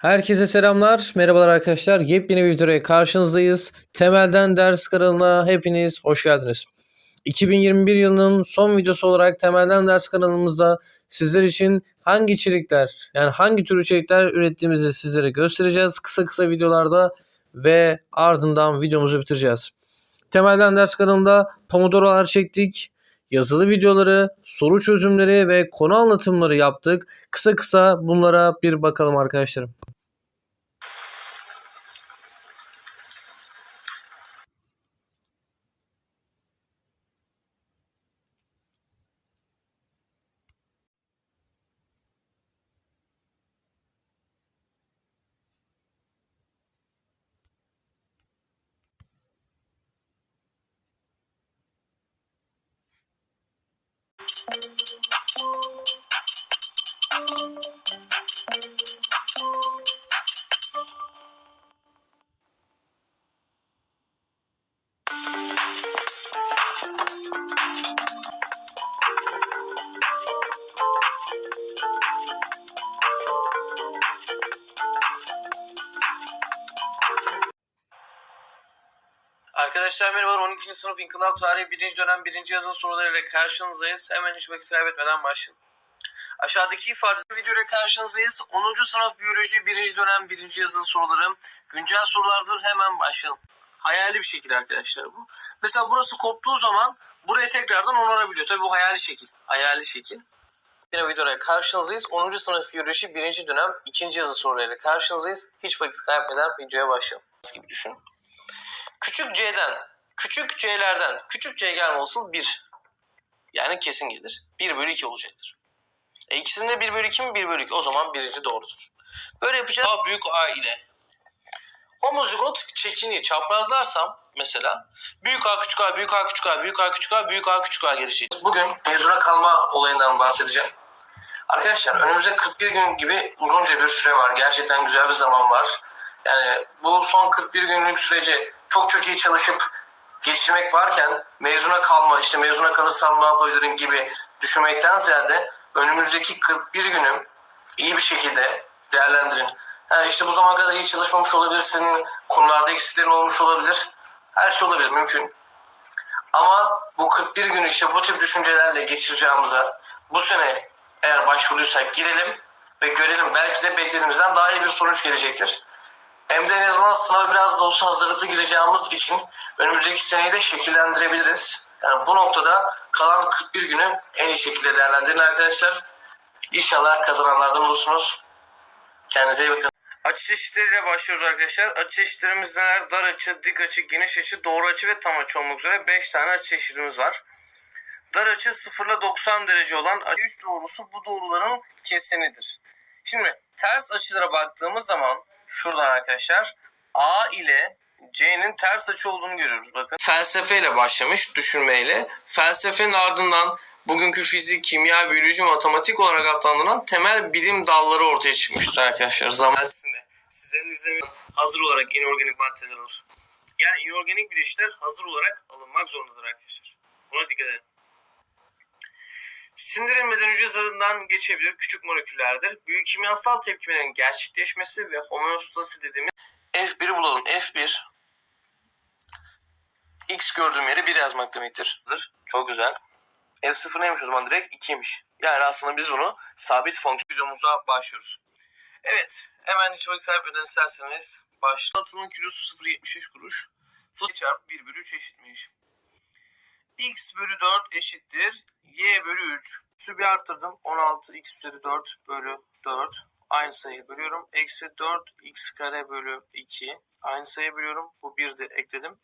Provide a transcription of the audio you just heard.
Herkese selamlar, merhabalar arkadaşlar. Yepyeni bir videoya karşınızdayız. Temelden Ders kanalına hepiniz hoş geldiniz. 2021 yılının son videosu olarak Temelden Ders kanalımızda sizler için hangi içerikler, yani hangi tür içerikler ürettiğimizi sizlere göstereceğiz. Kısa kısa videolarda ve ardından videomuzu bitireceğiz. Temelden Ders kanalında Pomodoro'lar çektik. Yazılı videoları, soru çözümleri ve konu anlatımları yaptık. Kısa kısa bunlara bir bakalım arkadaşlarım. Arkadaşlar merhabalar 12. sınıf İnkılap Tarihi 1. dönem 1. yazılı sorularıyla karşınızdayız. Hemen hiç vakit kaybetmeden başlayalım. Aşağıdaki ifade videoyla karşınızdayız. 10. sınıf biyoloji 1. dönem 1. yazılı soruları güncel sorulardır. Hemen başlayalım. Hayali bir şekil arkadaşlar bu. Mesela burası koptuğu zaman buraya tekrardan onarabiliyor. Tabii bu hayali şekil. Hayali şekil. Yine videoya karşınızdayız. 10. sınıf biyoloji 1. dönem 2. yazı sorularıyla karşınızdayız. Hiç vakit kaybetmeden videoya başlayalım. gibi düşün. Küçük c'den, küçük c'lerden, küçük c gelme olasılığı 1. Yani kesin gelir. 1 bölü 2 olacaktır. E ikisinde 1 bölü 2 mi? 1 bölü 2. O zaman birinci doğrudur. Böyle yapacağız. A büyük A ile. Homozigot çekini çaprazlarsam mesela büyük A küçük A büyük A küçük A büyük A küçük A büyük A küçük A gelecek. Bugün mezuna kalma olayından bahsedeceğim. Arkadaşlar önümüzde 41 gün gibi uzunca bir süre var. Gerçekten güzel bir zaman var. Yani bu son 41 günlük süreci çok çok iyi çalışıp geçirmek varken mezuna kalma işte mezuna kalırsam ne yapabilirim gibi düşünmekten ziyade önümüzdeki 41 günü iyi bir şekilde değerlendirin. Yani işte bu zamana kadar iyi çalışmamış olabilirsin, konularda eksiklerin olmuş olabilir. Her şey olabilir, mümkün. Ama bu 41 günü işte bu tip düşüncelerle geçireceğimize bu sene eğer başvuruysak girelim ve görelim. Belki de beklediğimizden daha iyi bir sonuç gelecektir. Hem de en azından sınava biraz da olsa hazırlıklı gireceğimiz için önümüzdeki seneyi de şekillendirebiliriz. Yani bu noktada kalan 41 günü en iyi şekilde değerlendirin arkadaşlar. İnşallah kazananlardan olursunuz. Kendinize iyi bakın. Açı çeşitleriyle başlıyoruz arkadaşlar. Açı çeşitlerimiz neler? Dar açı, dik açı, geniş açı, doğru açı ve tam açı olmak üzere 5 tane açı çeşidimiz var. Dar açı 0 ile 90 derece olan açı 3 doğrusu bu doğruların kesenidir. Şimdi ters açılara baktığımız zaman şuradan arkadaşlar A ile C'nin ters açı olduğunu görüyoruz. Bakın felsefeyle başlamış düşünmeyle. Felsefenin ardından bugünkü fizik, kimya, biyoloji, matematik olarak adlandırılan temel bilim dalları ortaya çıkmıştır arkadaşlar. Zaman sizinde. Sizlerin izlemeye hazır olarak inorganik maddeler olur. Yani inorganik bileşikler hazır olarak alınmak zorundadır arkadaşlar. Buna dikkat edin. Sindirilmeden hücre zarından geçebilir küçük moleküllerdir. Büyük kimyasal tepkimelerin gerçekleşmesi ve homeostasi dediğimiz F1'i bulalım. F1 X gördüğüm yere 1 yazmak demektir. Çok güzel. F0 neymiş o zaman direkt 2'ymiş. Yani aslında biz bunu sabit fonksiyon videomuza başlıyoruz. Evet. Hemen hiç vakit kaybeden isterseniz başlayalım. Atının kilosu 0.73 kuruş. Fıs çarpı 1 bölü 3 eşitmiş. X bölü 4 eşittir. Y bölü 3. Üstü bir arttırdım. 16 x üzeri 4 bölü 4. Aynı sayıyı bölüyorum. Eksi 4 x kare bölü 2. Aynı sayıyı bölüyorum. Bu 1 de ekledim.